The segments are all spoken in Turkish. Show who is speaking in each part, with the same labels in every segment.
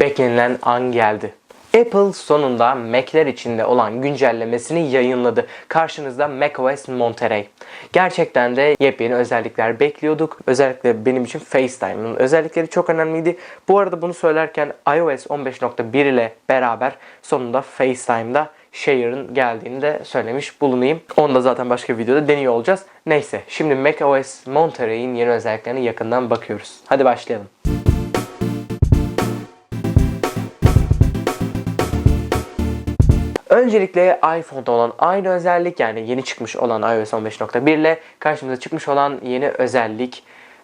Speaker 1: Beklenilen an geldi. Apple sonunda Mac'ler içinde olan güncellemesini yayınladı. Karşınızda macOS Monterey. Gerçekten de yepyeni özellikler bekliyorduk. Özellikle benim için FaceTime'ın özellikleri çok önemliydi. Bu arada bunu söylerken iOS 15.1 ile beraber sonunda FaceTime'da Share'ın geldiğini de söylemiş bulunayım. Onu da zaten başka videoda deniyor olacağız. Neyse şimdi macOS Monterey'in yeni özelliklerine yakından bakıyoruz. Hadi başlayalım. Öncelikle iPhone'da olan aynı özellik yani yeni çıkmış olan iOS 15.1 ile karşımıza çıkmış olan yeni özellik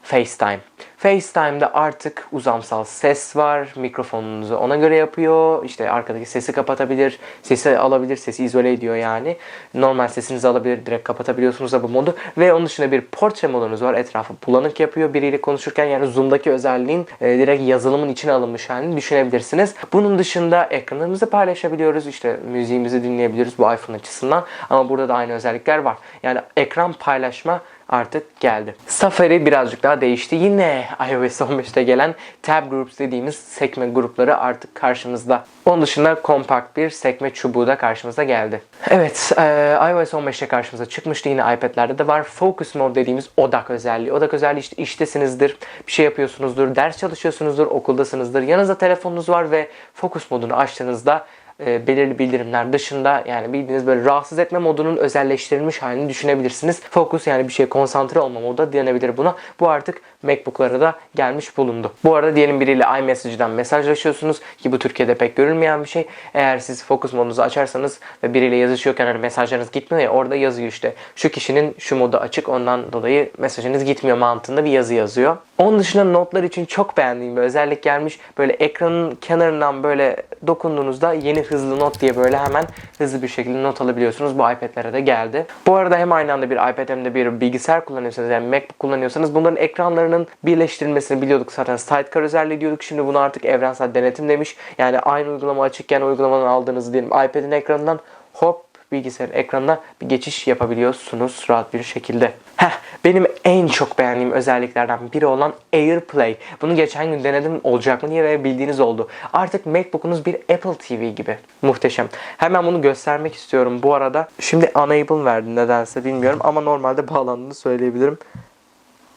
Speaker 1: FaceTime. FaceTime'da artık uzamsal ses var. Mikrofonunuzu ona göre yapıyor. İşte arkadaki sesi kapatabilir. Sesi alabilir. Sesi izole ediyor yani. Normal sesinizi alabilir. Direkt kapatabiliyorsunuz da bu modu. Ve onun dışında bir portre modunuz var. Etrafı bulanık yapıyor. Biriyle konuşurken yani Zoom'daki özelliğin e, direkt yazılımın içine alınmış halini düşünebilirsiniz. Bunun dışında ekranımızı paylaşabiliyoruz. İşte müziğimizi dinleyebiliriz bu iPhone açısından. Ama burada da aynı özellikler var. Yani ekran paylaşma artık geldi. Safari birazcık daha değişti. Yine iOS 15'te gelen Tab Groups dediğimiz sekme grupları artık karşımızda. Onun dışında kompakt bir sekme çubuğu da karşımıza geldi. Evet, e, iOS 15'te karşımıza çıkmıştı. Yine iPad'lerde de var. Focus Mode dediğimiz odak özelliği. Odak özelliği işte iştesinizdir, bir şey yapıyorsunuzdur, ders çalışıyorsunuzdur, okuldasınızdır. Yanınızda telefonunuz var ve Focus modunu açtığınızda e, belirli bildirimler dışında yani bildiğiniz böyle rahatsız etme modunun özelleştirilmiş halini düşünebilirsiniz. Focus yani bir şeye konsantre olma modu denebilir buna. Bu artık MacBook'lara da gelmiş bulundu. Bu arada diyelim biriyle iMessage'dan mesajlaşıyorsunuz ki bu Türkiye'de pek görülmeyen bir şey. Eğer siz Focus modunuzu açarsanız ve biriyle yazışıyorken hani mesajlarınız gitmiyor ya orada yazıyor işte. Şu kişinin şu modu açık ondan dolayı mesajınız gitmiyor mantığında bir yazı yazıyor. Onun dışında notlar için çok beğendiğim bir özellik gelmiş. Böyle ekranın kenarından böyle dokunduğunuzda yeni hızlı not diye böyle hemen hızlı bir şekilde not alabiliyorsunuz. Bu iPad'lere de geldi. Bu arada hem aynı anda bir iPad hem de bir bilgisayar kullanıyorsanız yani MacBook kullanıyorsanız bunların ekranlarının birleştirilmesini biliyorduk zaten. Sidecar özelliği diyorduk. Şimdi bunu artık evrensel denetim demiş. Yani aynı uygulama açıkken uygulamadan aldığınızı diyelim iPad'in ekranından hop bilgisayar ekranına bir geçiş yapabiliyorsunuz rahat bir şekilde. Heh, benim en çok beğendiğim özelliklerden biri olan AirPlay. Bunu geçen gün denedim olacak mı diye ve bildiğiniz oldu. Artık MacBook'unuz bir Apple TV gibi. Muhteşem. Hemen bunu göstermek istiyorum bu arada. Şimdi Unable verdi nedense bilmiyorum ama normalde bağlandığını söyleyebilirim.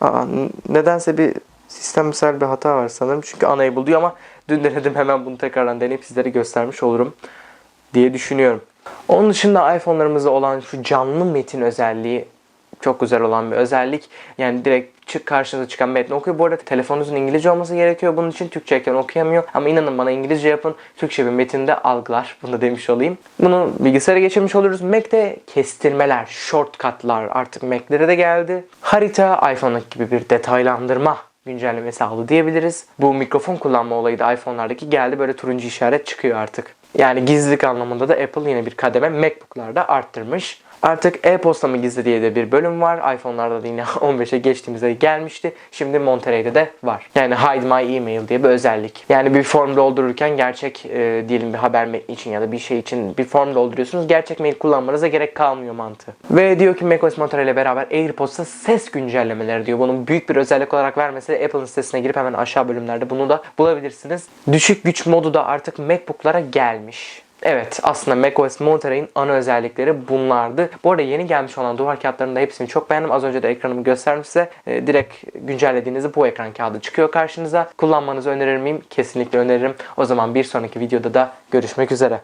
Speaker 1: Aa, nedense bir sistemsel bir hata var sanırım. Çünkü Unable diyor ama dün denedim hemen bunu tekrardan deneyip sizlere göstermiş olurum diye düşünüyorum. Onun dışında iPhone'larımızda olan şu canlı metin özelliği çok güzel olan bir özellik. Yani direkt çık karşınıza çıkan metni okuyor. Bu arada telefonunuzun İngilizce olması gerekiyor. Bunun için Türkçeyken okuyamıyor. Ama inanın bana İngilizce yapın. Türkçe bir metinde algılar. Bunu da demiş olayım. Bunu bilgisayara geçirmiş oluruz. Mac'te kestirmeler, shortcutlar artık Mac'lere de geldi. Harita, iPhone gibi bir detaylandırma güncellemesi aldı diyebiliriz. Bu mikrofon kullanma olayı da iPhone'lardaki geldi. Böyle turuncu işaret çıkıyor artık. Yani gizlilik anlamında da Apple yine bir kademe MacBook'larda arttırmış. Artık e-posta mı gizli diye de bir bölüm var. iPhone'larda da yine 15'e geçtiğimizde gelmişti. Şimdi Monterey'de de var. Yani Hide My Email diye bir özellik. Yani bir form doldururken gerçek e, diyelim bir haber metni için ya da bir şey için bir form dolduruyorsunuz. Gerçek mail kullanmanıza gerek kalmıyor mantığı. Ve diyor ki macOS Monterey ile beraber AirPods'ta ses güncellemeleri diyor. Bunun büyük bir özellik olarak vermesi de Apple'ın sitesine girip hemen aşağı bölümlerde bunu da bulabilirsiniz. Düşük güç modu da artık MacBook'lara gelmiş. Evet aslında macOS Monterey'in ana özellikleri bunlardı. Bu arada yeni gelmiş olan duvar kağıtlarının da hepsini çok beğendim. Az önce de ekranımı gösterdim size. E, direkt güncellediğinizde bu ekran kağıdı çıkıyor karşınıza. Kullanmanızı önerir miyim? Kesinlikle öneririm. O zaman bir sonraki videoda da görüşmek üzere.